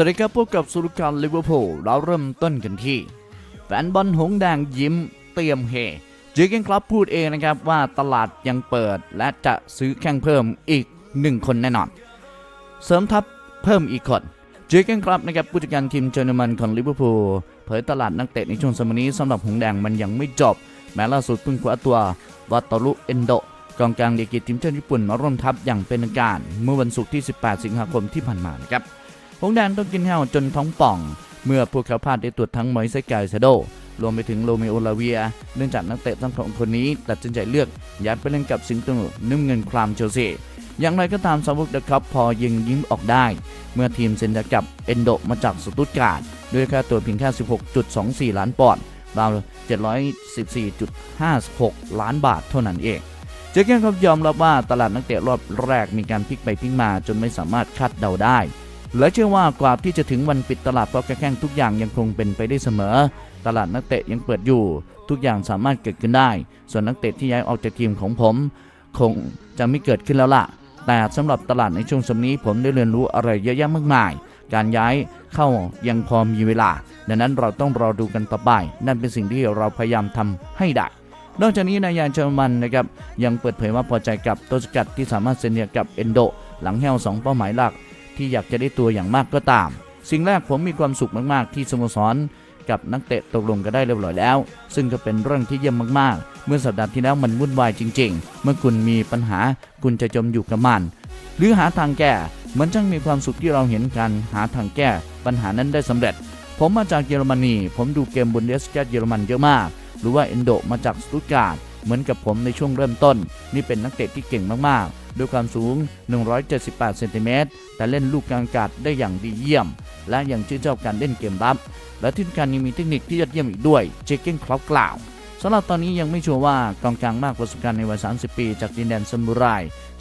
วัสดีครับพบกับสุรการลิเวอร์พูลเราเริ่มต้นกันที่ แฟนบอลหงแดงยิ้มเตรียมเฮเจอเกนคลับพูดเองนะครับว่าตลาดยังเปิดและจะซื้อแข่งเพิ่มอีกหนึ่งคนแน่นอน เสริมทัพเพิ่มอีกคนเจอเกนคลับนะครับผู้จัดการทีมเจอร์มันของลิเวอร์พูลเผยตลาดนักเตะในช่วงสมัยนี้สำหรับหงแดงมันยังไม่จบ แม้ล่าสุดเพิ่งคว้าตัววัตตารุเอนโดกองกลางเดกิตทีมชาติญี่ปุ่นมาร่วมทัพอย่างเป็นทางการ เมื่อวันศุกร์ที่ 18 สิงหาคมที่ผ่านมานะครับ หงแดงต้องกินข้าวจนท้องป่อง เมื่อพวกเขาพลาดได้ตรวจทั้งมอยเซกายเซโดรวมไปถึงโรเมโอลาเวีย เนื่องจากนักเตะทั้งสองคนนี้ตัดสินใจเลือกย้ายไปเล่นกับสิงโตนุ่มเงินครามเชลซีอย่างไรก็ตามซาวกเดอะคัพพอยิงยิ้มออกได้ เมื่อทีมเซ็นสัญญากับเอนโดมาจากสตุตการ์ดด้วยค่าตัวเพียงแค่ 16.24 ล้านปอนด์ราว714.56 ล้านบาทเท่านั้นเอง เจอแกนครับยอมรับว่าตลาดนักเตะรอบแรกมีการพลิกไปพลิกมาจนไม่สามารถคาดเดาได้ และเชื่อว่ากว่าที่จะถึงวันปิดตลาดเพราะแข่งทุกอย่างยังคงเป็นไปได้เสมอ ตลาดนักเตะยังเปิดอยู่ ทุกอย่างสามารถเกิดขึ้นได้ ส่วนนักเตะที่ย้ายออกจากทีมของผม คงจะไม่เกิดขึ้นแล้วล่ะ แต่สำหรับตลาดในช่วงสมนี้ผมได้เรียนรู้อะไรเยอะแยะมากมาย การย้ายเข้ายังพอมีเวลา ดังนั้นเราต้องรอดูกันต่อไป นั่นเป็นสิ่งที่เราพยายามทำให้ได้นอกจากนี้นายยานเชอร์มันนะครับยังเปิดเผยว่าพอใจกับต้นสกัดที่สามารถเซ็นเนียกับเอนโด หลังแห้วสองเป้าหมายหลัก ที่อยากจะได้ตัวอย่างมากก็ตาม สิ่งแรกผมมีความสุขมากๆ ที่สโมสรกับนักเตะตกลงกันได้เรียบร้อยแล้ว ซึ่งก็เป็นเรื่องที่เยี่ยมมากๆ เมื่อสัปดาห์ที่แล้วมันวุ่นวายจริง ๆ เมื่อคุณมีปัญหาคุณจะจมอยู่กับมัน หรือหาทางแก้มันช่างมีความสุขที่เราเห็นการหาทางแก้ปัญหานั้นได้สำเร็จ ผมมาจากเยอรมนี ผมดูเกมบุนเดสกาเยอรมันเยอะมาก หรือว่าเอนโดมาจากสตุตการ์ด เหมือนกับผมในช่วงเริ่มต้น นี่เป็นนักเตะที่เก่งมากๆ ด้วยความสูง 178 เซนติเมตร แต่เล่นลูกกลางกาศได้อย่างดีเยี่ยม และยังชื่นชอบการเล่นเกมรับ และที่สำคัญยังมีเทคนิคที่ยอดเยี่ยมอีกด้วย เจเก้นครอปกล่าวสำหรับตอนนี้ยังไม่ชัวร์ว่ากองกลางมากประสบการณ์ในวัย 30 ปี จากดินแดนซามูไร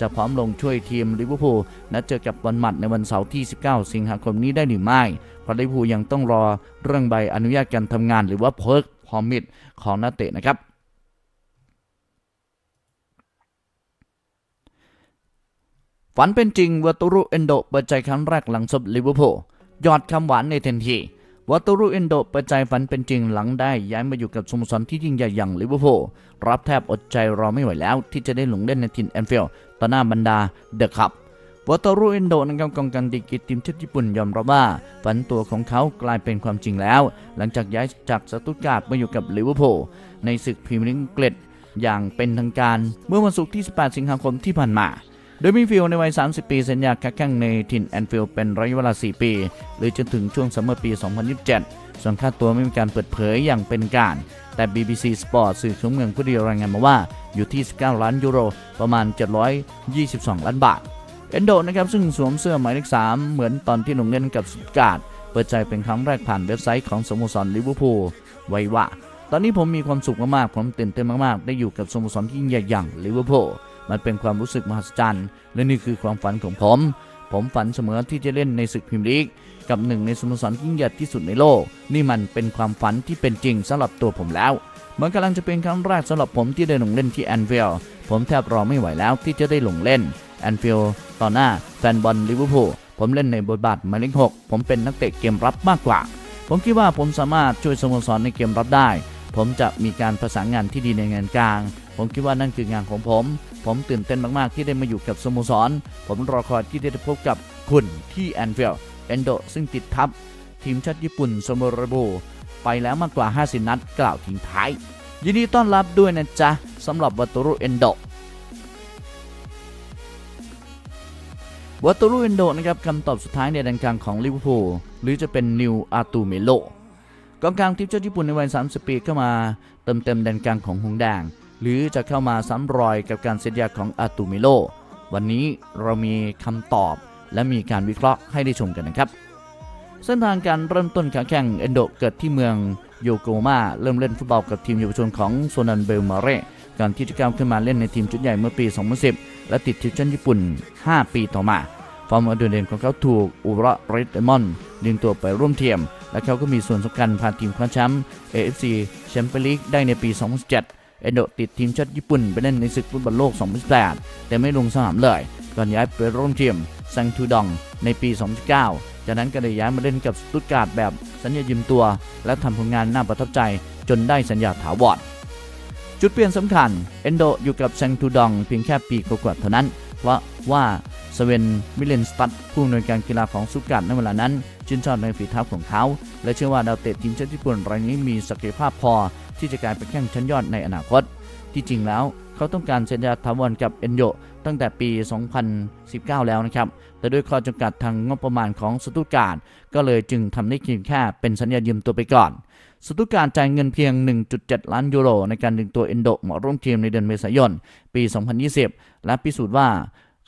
จะพร้อมลงช่วยทีมลิเวอร์พูลนัดเจอกับบอลหมัดในวันเสาร์ที่ 19 สิงหาคมนี้ได้หรือไม่เพราะลิเวอร์พูลยังต้องรอเรื่องใบอนุญาตการทำงานหรือว่าเพิร์กพอมิดของนักเตะนะครับ ฝันเป็นจริงวัตุรุเอนโดเปิดใจครั้งแรกหลังซบลิเวอร์พูลยอดคำหวานในทันทีวัตุรุเอนโดเปิดใจฝันเป็นจริงหลังได้ย้ายมาอยู่กับสโมสรที่ยิ่งใหญ่อย่างลิเวอร์พูลรับแทบอดใจรอไม่ไหวแล้ว ที่จะได้ลงเล่นในทีมแอนฟิลด์ต่อหน้าบรรดาเดอะคัพวัตุรุเอนโดนะครับกองกลางดีกีทีมชาติญี่ปุ่นยอมรับว่า ฝันตัวของเขากลายเป็นความจริงแล้ว หลังจากย้ายจากสตุตการ์ดมาอยู่กับลิเวอร์พูลในศึกพรีเมียร์ลีกอังกฤษอย่างเป็นทางการ เมื่อวันศุกร์ที่ 18 สิงหาคมที่ผ่านมา โดยมิฟิลในวัย 30 ปีสัญญาค้าแข่งในทินแอนฟิลด์เป็นระยะเวลา 4 ปี หรือจนถึงช่วงซัมเมอร์ปี 2027 ส่วนค่าตัวไม่มีการเปิดเผยอย่างเป็นการ แต่ BBC Sport สื่อของเมืองผู้ดีรายงานมาว่าอยู่ที่ 19 ล้านยูโร ประมาณ 722 ล้านบาท เอนโดนะครับซึ่งสวมเสื้อหมายเลข 3 เหมือนตอนที่ลงเล่นกับสตุตการ์ดเปิดใจเป็นครั้งแรกผ่านเว็บไซต์ของสโมสรลิเวอร์พูลไว้ว่าตอนนี้ผมมีความสุขมากๆ ผมตื่นเต้นมากๆ ได้อยู่กับสโมสรที่ยิ่งใหญ่อย่างลิเวอร์พูล มันเป็นความรู้สึกมหัศจรรย์ และนี่คือความฝันของผม ผมฝันเสมอที่จะเล่นในศึกพรีเมียร์ลีก กับหนึ่งในสโมสรยิ่งใหญ่ที่สุดในโลก นี่มันเป็นความฝันที่เป็นจริงสำหรับตัวผมแล้ว มันกำลังจะเป็นครั้งแรกสำหรับผมที่ได้ลงเล่นที่แอนฟิลด์ผมแทบรอไม่ไหวแล้วที่จะได้ลงเล่นแอนฟิลด์ต่อหน้าแฟนบอลลิเวอร์พูลผมเล่นในบทบาทหมายเลขหกผมเป็นนักเตะเกมรับมากกว่า ผมคิดว่าผมสามารถช่วยสโมสรในเกมรับได้ ผมจะมีการประสานงานที่ดีในงานกลาง ผมคิดว่านั่นคืองานของผม ผมตื่นเต้นมากๆ ที่ได้มาอยู่กับสโมสร ผมรอคอยที่ได้พบกับคุณที่แอนฟิลด์เอนโดซึ่งติดทัพทีมชาติญี่ปุ่นสโมรบูไปแล้วมากกว่า 50 นัดกล่าวทิ้งท้าย ยินดีต้อนรับด้วยนะจ๊ะสำหรับวัตตุรุเอนโดวัตตุรุเอนโดนะครับคำตอบสุดท้ายในดังกลางของลิเวอร์พูลหรือจะเป็นนิวอาตูเมโลกองกลางทีมชาติญี่ปุ่นในวัย 30 ปีเข้ามาเติมเต็มแดนกลางของหงแดง หรือจะเข้ามาซ้ำรอยกับการเซ็นยาของอาตูเมโล วันนี้เรามีคำตอบ และมีการวิเคราะห์ให้ได้ชมกันนะครับ เส้นทางการเริ่มต้นขาแข่งเอนโดเกิดที่เมืองโยโกมาเริ่มเล่นฟุตบอลกับทีมเยาวชนของโซนันเบลมาเรก่อนที่จะก้าวขึ้นมาเล่นในทีมชุดใหญ่เมื่อปี 2010 และติดทีมชาติญี่ปุ่น 5 ปีต่อมาฟอร์มอันโดดเด่นของเขาถูกอุระเรดมอนดึงตัวไปร่วมทีมและเขาก็มีส่วนสำคัญพาทีมคว้าแชมป์ AFC แชมเปี้ยนลีกได้ในปี 2007 เอนโดติดทีมชาติญี่ปุ่นไปเล่นในศึกฟุตบอลโลก 2018 แต่ไม่ลงสนามเลยก่อนย้ายไปร่วมทีมซังทูดองในปี 2019 จากนั้นก็ได้ย้ายมาเล่นกับสตุตการ์ดแบบสัญญายืมตัว และทำผลงานน่าประทับใจจนได้สัญญาถาวรจุดเปลี่ยนสำคัญเอนโดอยู่กับแซงทูดองเพียงแค่ปีกว่าๆเท่านั้น เพราะว่าสเวนมิเลนสตัดผู้อำนวยการกีฬาของสุกัดในเวลานั้นชื่นชอบในฝีเท้าของเขา และเชื่อว่าดาวเตะทีมชาติญี่ปุ่นรายนี้มีศักยภาพพอ ที่จะกลายเป็นแข้งชั้นยอดในอนาคต ที่จริงแล้วเขาต้องการสัญญาถาวรกับเอนโดตั้งแต่ปี 2019 แล้วนะครับ แต่ด้วยข้อจำกัดทางงบประมาณของสตุตการ์ก็เลยจึงทำได้เพียงแค่เป็นสัญญายืมตัวไปก่อน สตุตการ์จ่ายเงินเพียง 1.7 ล้านยูโร ในการดึงตัวเอนโดมาร่วมทีมในเดือนเมษายน ปี 2020 และพิสูจน์ว่า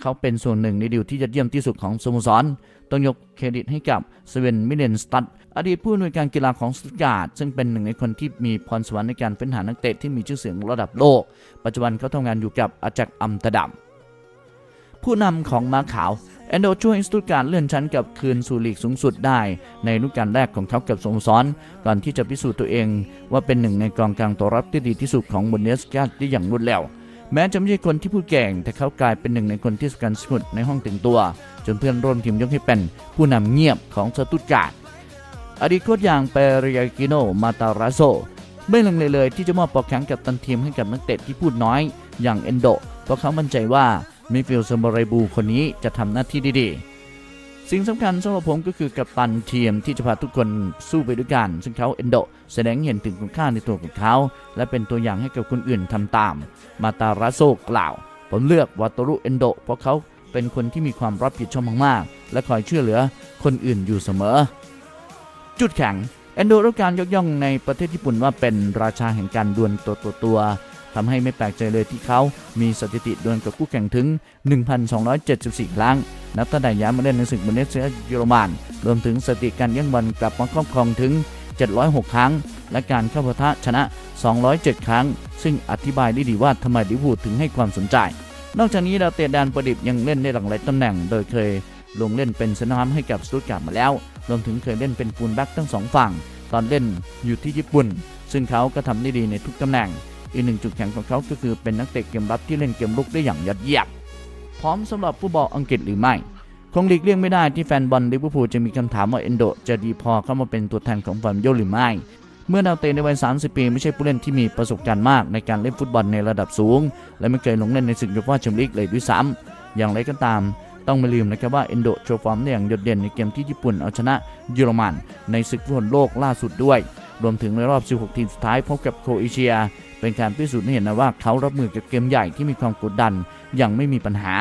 เขาเป็นส่วนหนึ่งในดีลที่ยอดเยี่ยมที่สุดของสโมสร ต้องยกเครดิตให้กับสเวนมิเลนสตัดอดีตผู้อำนวยการกีฬาของสตุตการ์ดซึ่งเป็นหนึ่งในคนที่มีพรสวรรค์ในการเฟ้นหานักเตะที่มีชื่อเสียงระดับโลก ปัจจุบันเขาทำงานอยู่กับอาจักอัมตอร์ดัมผู้นำของมาขาวแอนโดช่วยสตุตการ์ดเลื่อนชั้นกับคืนสู่ลีกสูงสุดได้ ในฤดูกาลแรกของเขากับสโมสรก่อนที่จะพิสูจน์ตัวเอง ว่าเป็นหนึ่งในกองกลางตัวรับที่ดีที่สุดของบุนเดสกาได้อย่างรวดเร็ว แม้จะไม่ใช่คนที่พูดเก่ง แต่เขากลายเป็นหนึ่งในคนที่สกันสุดในห้องแต่งตัว จนเพื่อนร่วมทีมยกให้เป็นผู้นำเงียบของสตุตการ์ดอดีตโค้ชอย่างเปริยากิโนมาตาราโซไม่ลังเลเลยที่จะมอบปอกแข็งกับตันทีมให้กับนักเตะที่พูดน้อยอย่างเอนโดเพราะเขามั่นใจว่ามิฟิลด์ซมบรบูคนนี้จะทำหน้าที่ได้ดี สิ่งสำคัญสำหรับผมก็คือกัปตันทีมที่จะพาทุกคนสู้ไปด้วยกัน ซึ่งเขาเอนโดแสดงเห็นถึงคุณค่าในตัวของเขา และเป็นตัวอย่างให้กับคนอื่นทำตาม มาตาราโซกล่าว ผมเลือกวาโตรุเอนโดเพราะเขาเป็นคนที่มีความรับผิดชอบมากๆ และคอยช่วยเหลือคนอื่นอยู่เสมอ จุดแข็งเอนโดรับการยกย่องในประเทศญี่ปุ่นว่าเป็นราชาแห่งการดวลตัวตัวตัว ทำให้ไม่แปลกใจเลยที่เขา มีสถิติดวลกับคู่แข่งถึง 1,274 ครั้ง นับตั้งแต่ย้ายมาเล่นในศึกบุนเดสเซียเยอรมัน รวมถึงสถิติการแย่งบอลกลับมาครอบครองถึง 706 ครั้ง และการเข้าปะทะชนะ 207 ครั้ง ซึ่งอธิบายได้ดีว่าทำไมลิเวอร์พูลถึงให้ความสนใจ นอกจากนี้ดาวเตะแดนประดิบยังเล่นได้หลากหลายตำแหน่ง โดยเคย ลงเล่นเป็นเซนามให้กับสตุตการ์ดมาแล้ว รวมถึงเคยเล่นเป็นฟูลแบ็กทั้งสองฝั่ง ตอนเล่นอยู่ที่ญี่ปุ่น ซึ่งเขาก็ทำได้ดีในทุกตำแหน่ง อีกหนึ่งจุดแข็งของเขาก็คือเป็นนักเตะเกมรับที่เล่นเกมลุกได้อย่างยอดเยี่ยมพร้อมสำหรับผู้บอลอังกฤษหรือไม่ คงหลีกเลี่ยงไม่ได้ที่แฟนบอลลิเวอร์พูลจะมีคำถามว่าเอนโดจะดีพอเข้ามาเป็นตัวแทนของฟาร์มโยหรือไม่ เมื่อดาวเตะในวัย 30 ปี ไม่ใช่ผู้เล่นที่มีประสบการณ์มากในการเล่นฟุตบอลในระดับสูง และไม่เคยลงเล่นในศึกยกว่าแชมเปี้ยนลีกเลยด้วยซ้ำอย่างไรก็ตามต้องไม่ลืมนะครับว่าเอนโดโชว์ฟอร์มได้อย่างโดดเด่นในเกมที่ญี่ปุ่นเอาชนะเยอรมันในศึกฟุตบอลโลกล่าสุดด้วย รวมถึงในรอบ 16 ทีมสุดท้ายพบกับโครเอเชีย เป็นการพิสูจน์ให้เห็นนะว่าเขารับมือกับเกมใหญ่ที่มีความกดดันอย่างไม่มีปัญหา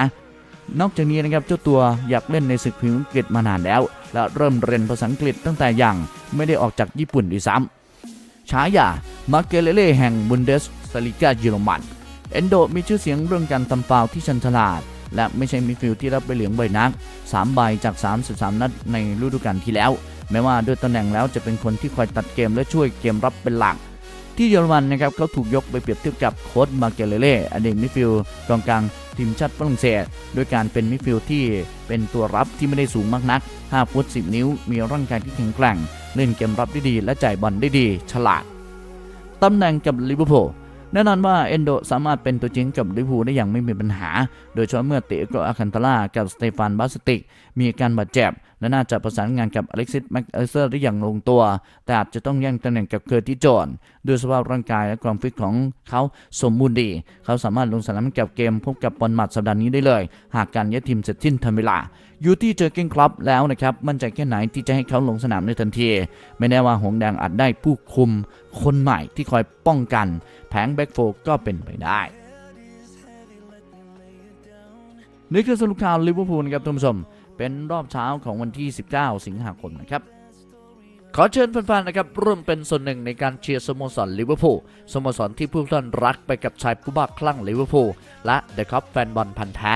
นอกจากนี้นะครับเจ้าตัวอยากเล่นในศึกพรีเมียร์อังกฤษมานานแล้ว และเริ่มเรียนภาษาอังกฤษตั้งแต่ยังไม่ได้ออกจากญี่ปุ่นด้วยซ้ำฉายามาเกเลเล่แห่งบุนเดสสลิกาเยอรมันเอนโดมีชื่อเสียงเรื่องการทำฟาวที่ชันฉลาด และไม่ใช่มิฟิลที่รับใบเหลืองใบนัก 3 ใบจาก 33 นัดในฤดูกาลที่แล้ว แม้ว่าด้วยตำแหน่งแล้วจะเป็นคนที่คอยตัดเกมและช่วยเกมรับเป็นหลัก ที่เยอรมันนะครับเขาถูกยกไปเปรียบเทียบกับโค้ดมาเกเลเล่อดีตมิดฟิลด์กองกลางทีมชาติฝรั่งเศสด้วยการเป็นมิดฟิลด์ที่เป็นตัวรับที่ไม่ได้สูงมากนัก 5 ฟุต 10 นิ้ว มีร่างกายที่แข็งแกร่ง เล่นเกมรับได้ดี และจ่ายบอลได้ดี ฉลาดตำแหน่งกับลิเวอร์พูล แน่นอนว่าเอนโดสามารถเป็นตัวจริงกับลิเวอร์พูลได้อย่างไม่มีปัญหา โดยเฉพาะเมื่อเตะกับอาคันตาล่ากับสเตฟานบาสติก มีอาการบาดเจ็บ และน่าจะประสานงานกับอเล็กซิสแม็กอลเซอร์ได้อย่างลงตัว แต่อาจจะต้องแย่งตำแหน่งกับเคอร์ติสโจนด้วยสภาพร่างกายและความฟิตของเขาสมบูรณ์ดี เขาสามารถลงสนามกับเกมพบกับบอลมัดสัปดาห์นี้ได้เลย หากการย้ายทีมเสร็จสิ้นทันเวลา อยู่ที่เจอเก้งครับแล้วนะครับ มั่นใจแค่ไหนที่จะให้เขาลงสนามในทันที ไม่แน่ว่าหงแดงอาจได้ผู้คุมคนใหม่ที่คอยป้องกัน แผงแบ็กโฟก็เป็นไปได้นี่คือสรุปข่าวลิเวอร์พูลนะครับท่านผู้ชม เป็นรอบเช้าของวันที่ 19 สิงหาคมนะครับขอเชิญแฟนๆ นะครับร่วมเป็นส่วนหนึ่งในการเชียร์สโมสรลิเวอร์พูลสโมสรที่ผู้ท่านรักไปกับชายผู้บ้าคลั่งลิเวอร์พูลและเดอะคัพแฟนบอลพันธ์แท้